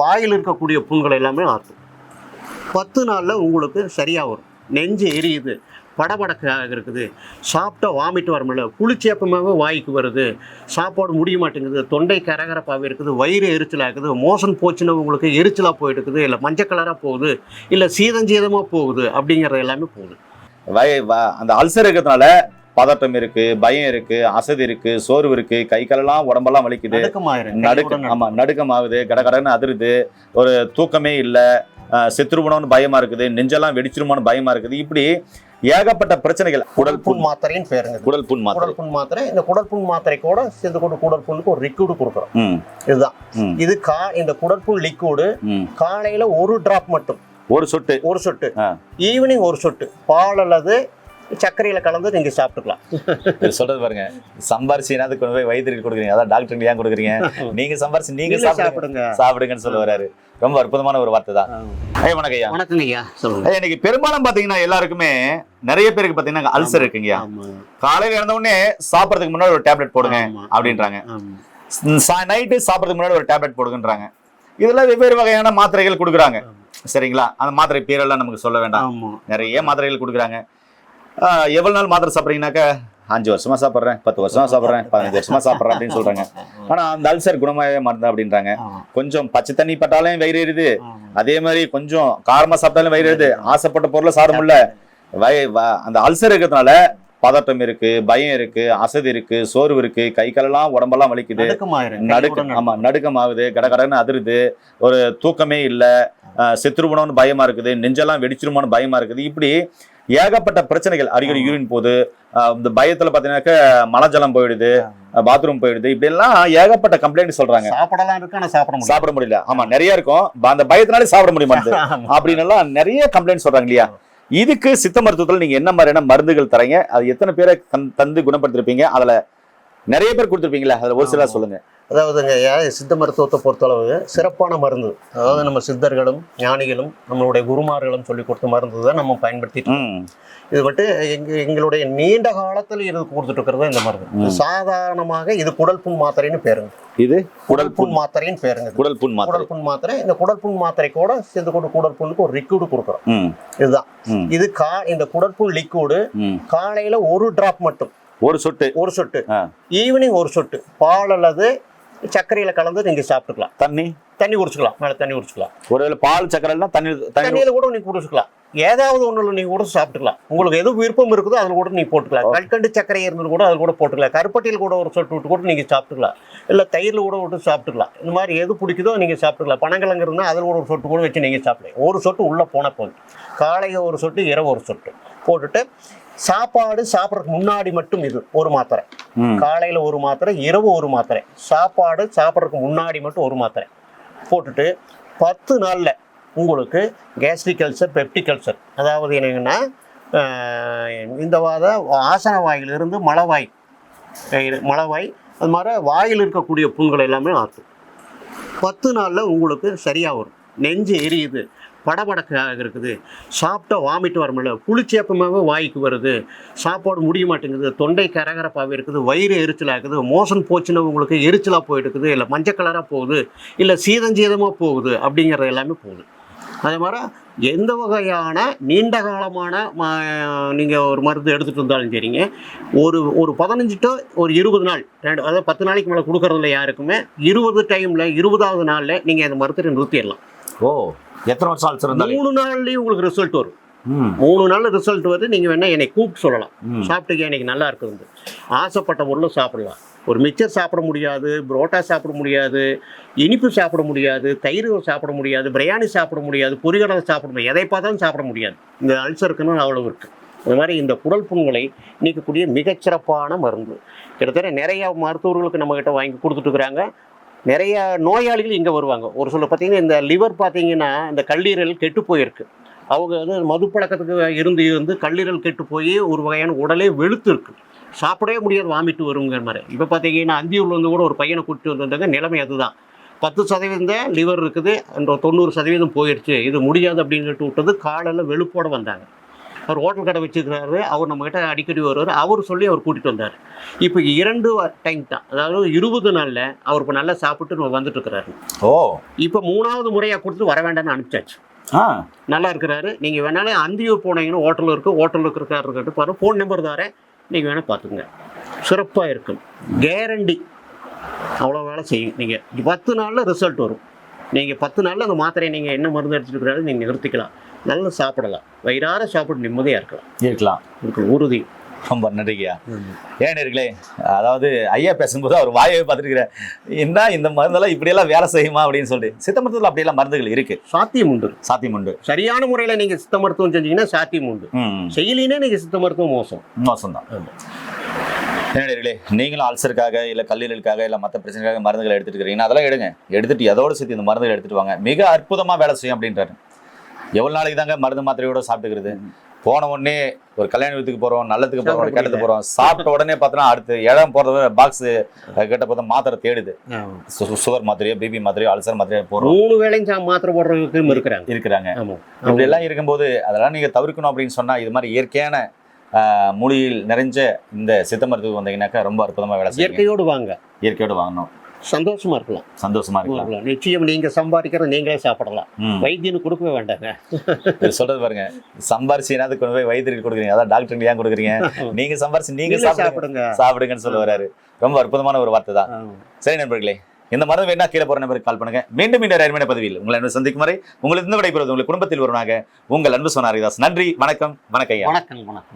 வாயில் இருக்கக்கூடிய புண்கள் எல்லாமே ஆற்றும் பத்து நாளில் உங்களுக்கு சரியாக வரும். நெஞ்சு எரியுது படபடக்காக இருக்குது. சாப்பிட்டா வாமிட் வர முடியல வாய்க்கு வருது. சாப்பாடு முடிய மாட்டேங்குது. தொண்டை கரகரப்பாகவே இருக்குது. வயிறு எரிச்சலாக இருக்குது. மோசன் போச்சுன்னா உங்களுக்கு எரிச்சலாக போயிட்டுருக்குது. இல்லை மஞ்சள் கலராக போகுது. இல்லை சீதஞ்சீதமாக போகுது. அப்படிங்கிறது எல்லாமே போகுது. வய அந்த அல்சர் இருக்கிறதுனால பதட்டம் இருக்கு பயம் இருக்கு அசதி இருக்கு சோர்வு இருக்கு கை காலெல்லாம் உடம்பெல்லாம் வலிக்குது. நடுக்கம் ஆமா நடுக்கம் ஆகுது கடகடன்னு அதிருது. ஒரு தூக்கமே இல்ல செத்துருவணும்னு பயமா இருக்குது நெஞ்செல்லாம் வெடிச்சிருமோன்னு பயமா இருக்குது. இப்படி ஏகப்பட்ட பிரச்சனைகள். குடல் குடல் புண் புண் மாத்திரைன்னு பேருங்க. குடல் புண் மாத்திரை. குடல் புண் மாத்திரை இந்த குடல் புண் மாத்திரை கூட சேர்ந்து கொண்டு குடல் புண்ணுக்கு ஒரு லிக்விடு கொடுக்குறோம். இதுதான். இது கா இந்த குடற்புண் லிக்விடு ம். காலையில ஒரு டிராப் மட்டும். ஒரு சொட்டு. ஒரு சொட்டு. ஈவினிங் ஒரு சொட்டு. பால் அல்லது சர்க்கரையில கலந்து நீங்க சாப்பிட்டுக்கலாம். சொல்றது பாருங்க. சம்பாரிச்சு என்னது கொண்டு போய் வைத்தியருக்கு கொடுக்குறீங்க? அதான் டாக்டருக்கு ஏன் கொடுக்குறீங்க? நீங்க சம்பாரிச்சு நீங்க நீங்களே சாப்பிடுங்க. சாப்பிடுங்க. சாப்பிடுங்கன்னு சொல்ல வராரு. ரொம்ப அற்புதமான ஒரு வார்த்தை தான். ஐயா வணக்கம் ஐயா. வணக்கங்க ஐயா. சொல்லுங்க. இன்னைக்கு பெரும்பாலும் பாத்தீங்கன்னா எல்லாருக்குமே நிறைய பேருக்கு பாத்தீங்கன்னா அல்சர் இருக்குங்கய்யா காலையில எழுந்த உடனே சாப்பிடறதுக்கு முன்னாடி ஒரு டேப்லெட் போடுங்க. அப்படின்றாங்க. நைட்டு சாப்பிடறதுக்கு முன்னாடி ஒரு டேப்லெட் போடுங்கன்றாங்க. இதெல்லாம் வெவ்வேறு வகையான மாத்திரைகள் கொடுக்குறாங்க. சரிங்களா? அந்த மாத்திரை பேரெல்லாம் நமக்கு சொல்ல வேண்டாம். நிறைய மாத்திரைகள் கொடுக்குறாங்க. எவ்வளவு நாள் மாத்திரை சாப்பிட்றீங்கன்னாக்கா? அஞ்சு வருஷமா சாப்பிட்றேன் பத்து வருஷமா சாப்பிட்றேன் பதினஞ்சு வருஷமா சாப்பிட்றேன் அப்படின்னு சொல்றாங்க. ஆனா அந்த அல்சர் குணமாகவே மருந்து அப்படின்றாங்க. கொஞ்சம் பச்சை தண்ணி பட்டாலும் வயிறு எரியுது. அதே மாதிரி கொஞ்சம் காரமா சாப்பிட்டாலும் வயிறு எரியுது. ஆசைப்பட்ட பொருளை சாப்பிட முடியல. வய அந்த அல்சர் இருக்கிறதுனால பதட்டம் இருக்கு பயம் இருக்கு அசதி இருக்கு சோர்வு இருக்கு கை காலெல்லாம் உடம்பெல்லாம் வலிக்குது. நடுக்கம் ஆமா நடுக்கம் ஆகுது கடகடன்னு அதிருது. ஒரு தூக்கமே இல்ல. செத்துருவணும்னு பயமா இருக்குது. நெஞ்செல்லாம் வெடிச்சிருமோன்னு பயமா இருக்குது. இப்படி ஏகப்பட்ட பிரச்சனைகள். அடிக்கடி. யூரின் போகுது அஹ், இந்த பயத்துல பாத்தீங்கன்னாக்க மலஜலம் போயிடுது பாத்ரூம் போயிடுது. இப்படி எல்லாம் ஏகப்பட்ட கம்ப்ளைண்ட் சொல்றாங்க. சாப்பிடலாம் இருக்கு ஆனா சாப்பிட முடியும் சாப்பிட முடியல. ஆமா நிறைய இருக்கும். அந்த பயத்தினாலே சாப்பிட முடிய மாட்டேங்குது. அப்படின்னு எல்லாம் நிறைய கம்ப்ளைண்ட் சொல்றாங்க இல்லையா? இதுக்கு சித்த மருத்துவத்துல நீங்க என்ன மாதிரியான மருந்துகள் தரீங்க அது எத்தனை பேரை தந்- தந்து குணப்படுத்திருப்பீங்க? அதுல நிறைய பேர் கொடுத்துருப்பீங்களா அதுல ஒரு ஆமா. சொல்லுங்க. அதாவதுங்க ஐயா, சித்த மருத்துவத்தை பொறுத்தளவு சிறப்பான மருந்து. அதாவது நம்ம சித்தர்களும் ஞானிகளும் நம்மளுடைய குருமார்களும் சொல்லி கொடுத்த மருந்து தான் நம்ம பயன்படுத்திட்டு இது மட்டும் எங்க எங்களுடைய நீண்ட காலத்தில் இது கொடுத்துட்டு இருக்கிறது இந்த மருந்து. சாதாரணமாக இது குடல் புண் மாத்திரைன்னு பேருங்க. இது? குடல் புண். மாத்திரைன்னு பேருங்க. குடல் புண் மாத்திரை. குடல் புண் மாத்திரை. இந்த குடல் புண் மாத்திரை கூட சேர்ந்து கொண்டு குடல் புண்ணுக்கு ஒரு லிக்விடு கொடுக்குறோம். இதுதான். இது கா இந்த குடல் புண் லிக்விடு காலையில ஒரு டிராப் மட்டும். ஒரு சொட்டு. ஒரு சொட்டு. ஈவினிங் ஒரு சொட்டு. பால் அல்லது சர்க்கரையில கலந்து நீங்க சாப்பிட்டுக்கலாம். தண்ணி? தண்ணி குடிச்சுக்கலாம் மேல தண்ணி குடிச்சுக்கலாம். ஒருவேளை பால் சக்கரைனா தண்ணி தண்ணி தண்ணியில கூட நீ குடிச்சுக்கலாம். ஏதாவது ஒண்ணுல நீங்க கூட சாப்பிட்டுக்கலாம். உங்களுக்கு எது விருப்பம் இருக்குதோ அதுல கூட நீ போட்டுக்கலாம். கல்கண்டு சர்க்கரை இருந்தது கூட அதுல கூட போட்டுக்கலாம். கருப்பட்டியில் கூட ஒரு சொட்டு விட்டு கூட நீங்க சாப்பிட்டுக்கலாம். இல்ல தயிர்ல கூட விட்டு சாப்பிட்டுக்கலாம். இந்த மாதிரி எது பிடிக்குதோ நீங்க சாப்பிட்டுக்கலாம். பனங்கிழங்கு இருந்தால் அதில் கூட ஒரு சொட்டு கூட வச்சு நீங்க சாப்பிடலாம். ஒரு சொட்டு உள்ள போன போதும். காலையில் ஒரு சொட்டு இரவு ஒரு சொட்டு. போட்டுட்டு சாப்பாடு சாப்பிட்றதுக்கு முன்னாடி மட்டும் இது ஒரு மாத்திரை. காலையில் ஒரு மாத்திரை இரவு ஒரு மாத்திரை. சாப்பாடு சாப்பிட்றதுக்கு முன்னாடி மட்டும் ஒரு மாத்திரை. போட்டுட்டு பத்து நாளில் உங்களுக்கு கேஸ்ட்ரிக் அல்சர் பெப்டிக் அல்சர் அதாவது என்னங்கன்னா இந்த வாத ஆசன வாயிலிருந்து மலவாய் மலவாய் அது மாதிரி வாயில் இருக்கக்கூடிய புண்கள் எல்லாமே ஆற்றும் பத்து நாளில் உங்களுக்கு சரியாக வரும். நெஞ்சு எரியுது படபடக்காக இருக்குது. சாப்பிட்டா வாமிட் வர முடியல புளிச்சேப்பமாகவே வாய்க்கு வருது. சாப்பாடு முடிய மாட்டேங்குது தொண்டை கரகரப்பாகவே இருக்குது வயிறு எரிச்சலாக இருக்குது மோசன் போச்சுன்னா உங்களுக்கு எரிச்சலாக போயிட்டுருக்குது இல்லை மஞ்சள் கலராக போகுது இல்லை சீதஞ்சீதமாக போகுது அப்படிங்கிறது எல்லாமே போகுது. அதே மாதிரி எந்த வகையான நீண்ட காலமான நீங்கள் ஒரு மருந்து எடுத்துகிட்டு இருந்தாலும் சரிங்க ஒரு ஒரு பதினஞ்சு டு ஒரு இருபது நாள் ரெண்டு அதாவது பத்து நாளைக்கு மேலே கொடுக்கறதில்ல யாருக்குமே இருபது டைமில் இருபதாவது நாளில் நீங்கள் அந்த மருத்துவரை நிறுத்திடலாம். ஓ எத்தனை வருஷம் அல்சர் இருந்தாலும்? மூணு நாள்லேயும் உங்களுக்கு ரிசல்ட் வரும். மூணு நாள் ரிசல்ட் வருது. நீங்கள் வேணா என்னை கூப்பிட்டு சொல்லலாம். சாப்பிட்டுக்க எனக்கு நல்லா இருக்குது ஆசைப்பட்ட பொருளும் சாப்பிடலாம். ஒரு மிச்சர் சாப்பிட முடியாது புரோட்டா சாப்பிட முடியாது இனிப்பு சாப்பிட முடியாது தயிர் சாப்பிட முடியாது பிரியாணி சாப்பிட முடியாது பொரிகடலை சாப்பிட முடியாது. எதை பார்த்தாலும் சாப்பிட முடியாது. இந்த அல்சருக்குன்னு அவ்வளவு இருக்குது அது மாதிரி இந்த குடல் புண்களை நீக்கக்கூடிய மிகச்சிறப்பான மருந்து. கிட்டத்தட்ட நிறைய மருத்துவர்களுக்கு நம்மக்கிட்ட வாங்கி கொடுத்துட்டு இருக்கிறாங்க. நிறைய நோயாளிகள் இங்கே வருவாங்க. ஒரு சில பார்த்தீங்கன்னா இந்த லிவர் பார்த்தீங்கன்னா இந்த கல்லீரல் கெட்டு போயிருக்கு. அவங்க வந்து மது பழக்கத்துக்கு இருந்து இருந்து கல்லீரல் கெட்டு போய் ஒரு வகையான உடலே வெளுத்து இருக்கு சாப்பிடவே முடியாது வாமிட்டு வருங்கிற மாதிரி. இப்போ பார்த்தீங்கன்னா அந்தியூரில் வந்து கூட ஒரு பையனை கூட்டிட்டு வந்திருந்தாங்க. நிலைமை அதுதான். பத்து சதவீதம் லிவர் இருக்குது. அந்த தொண்ணூறு சதவீதம் போயிடுச்சு இது முடியாது அப்படின்னு சொல்லிட்டு விட்டது. காலையில் வெளுப்போடு வந்தாங்க. அவர் ஹோட்டல் கடை வச்சுருக்கிறாரு. அவர் நம்மகிட்ட அடிக்கடி வருவார். அவர் சொல்லி அவர் கூட்டிகிட்டு வந்தார். இப்போ இரண்டு டைம் தான். அதாவது இருபது நாளில் அவர் இப்போ நல்லா சாப்பிட்டு வந்துட்டு இருக்கிறாரு. ஓ. இப்போ மூணாவது முறையாக கொடுத்து வர வேண்டாம்னு அனுப்பிச்சாச்சு. ஆ. நல்லா இருக்கிறாரு. நீங்கள் வேணாலும் அந்தியூர் போனீங்கன்னா ஹோட்டல் இருக்குது ஹோட்டலில் இருக்கிறாரு இருக்கட்டும் பாரு. ஃபோன் நம்பர் தாரேன். நீங்கள் வேணால் பார்த்துங்க சிறப்பாக இருக்கும். கேரண்டி அவ்வளோ வேலை செய்யும். நீங்கள் பத்து நாளில் ரிசல்ட் வரும். நீங்கள் பத்து நாளில் அந்த மாத்திரையை நீங்கள் என்ன மருந்து எடுத்துருக்கிறாலும் நீங்கள் நிறுத்திக்கலாம். நல்லா சாப்பிடலாம். வயிறார சாப்பிட்டு நிம்மதியாக இருக்கலாம். இருக்கலாம். இருக்கு உறுதி. ரொம்ப நன்றிங்கய்யா ஏன் நேர்களே அதாவது ஐயா பேசும்போது அவர் வாயை பார்த்துருக்கிறேன் என்ன இந்த மருந்தெல்லாம் இப்படியெல்லாம் வேலை செய்யுமா அப்படின்னு சொல்லிட்டு. சித்த மருத்துவத்தில் அப்படியெல்லாம் மருந்துகள் இருக்கு. சாத்தியம் உண்டு. சாத்தியம் உண்டு. சரியான முறையில் நீங்கள் சித்த மருத்துவம் செஞ்சீங்கன்னா சாத்தியம் உண்டு. ம். செய்யலினே நீங்கள் சித்த மருத்துவம் மோசம். மோசம்தான். நேர்களே நீங்களும் அல்சருக்காக இல்லை கல்லீரலுக்காக இல்லை மற்ற பிரச்சனைக்காக மருந்துகளை எடுத்துட்டு இருக்கிறீங்கன்னா அதெல்லாம் எடுங்க. எடுத்துட்டு எதோடு சேர்த்து இந்த மருந்துகளை எடுத்துட்டு வாங்க. மிக அற்புதமாக வேலை செய்யும் அப்படின்றாரு. எவ்வளோ நாளைக்கு தாங்க மருந்து மாத்திரையோட சாப்பிட்டுக்கிறது? போன உடனே ஒரு கல்யாண வீட்டுக்கு போகிறோம் நல்லதுக்கு போகிறோம் ஒரு கெட்டதுக்கு போகிறோம் சாப்பிட்ட உடனே பார்த்தோன்னா அடுத்து இடம் போகிறது பாக்ஸ் கிட்ட பார்த்தா மாத்திரை தேடுது. சுகர் மாத்திரையோ பிபி மாத்திரையோ அல்சர் மாத்திரையோ போகிறோம் மூணு வேளையும் சா- மாத்திரை போடுறதுக்கும் இருக்கிறாங்க. இருக்கிறாங்க. இப்படி எல்லாம் இருக்கும்போது அதெல்லாம் நீங்க தவிர்க்கணும் அப்படின்னு சொன்னா இது மாதிரி இயற்கையான மூலிகையில் நிறைஞ்ச இந்த சித்த மருத்துவம் வந்தீங்கன்னாக்கா ரொம்ப அற்புதமா வேலை செய்யும் இயற்கையோடு வாங்க. இயற்கையோட வாங்கணும். சந்தோஷமா இருக்கலாம். சந்தோஷமா இருக்கலாம். நிச்சயம் நீங்க சம்பாதிக்கிறத நீங்களே சாப்பிடலாம். ம். வைத்தியனு கொடுக்கவே வேண்டாங்க. சொல்றது பாருங்க சம்பாரிச்சு என்னது கொண்டு போய் வைத்தியருக்கு கொடுக்குறீங்க. அதான் டாக்டருக்கு ஏன் கொடுக்குறீங்க? நீங்க சம்பாரிச்சு நீங்க சாப்பிடுங்க. சாப்பிடுங்க. சாப்பிடுங்கன்னு சொல்ல வராரு ரொம்ப அற்புதமான ஒரு வார்த்தை தான். சரி நண்பர்களே இந்த மருந்து வேணா கீழே போற நம்பருக்கு கால் பண்ணுங்க. மீண்டும் மீண்டும் அருமையான பதவியில் உங்களை அன்பு சந்திக்கும் வரை உங்களுக்கு இருந்து விடைபெறுவது உங்கள் குடும்பத்தில் ஒருவனாக உங்கள் அன்பு சொன்னாரிதாஸ் நன்றி வணக்கம் வணக்கம் வணக்கம்.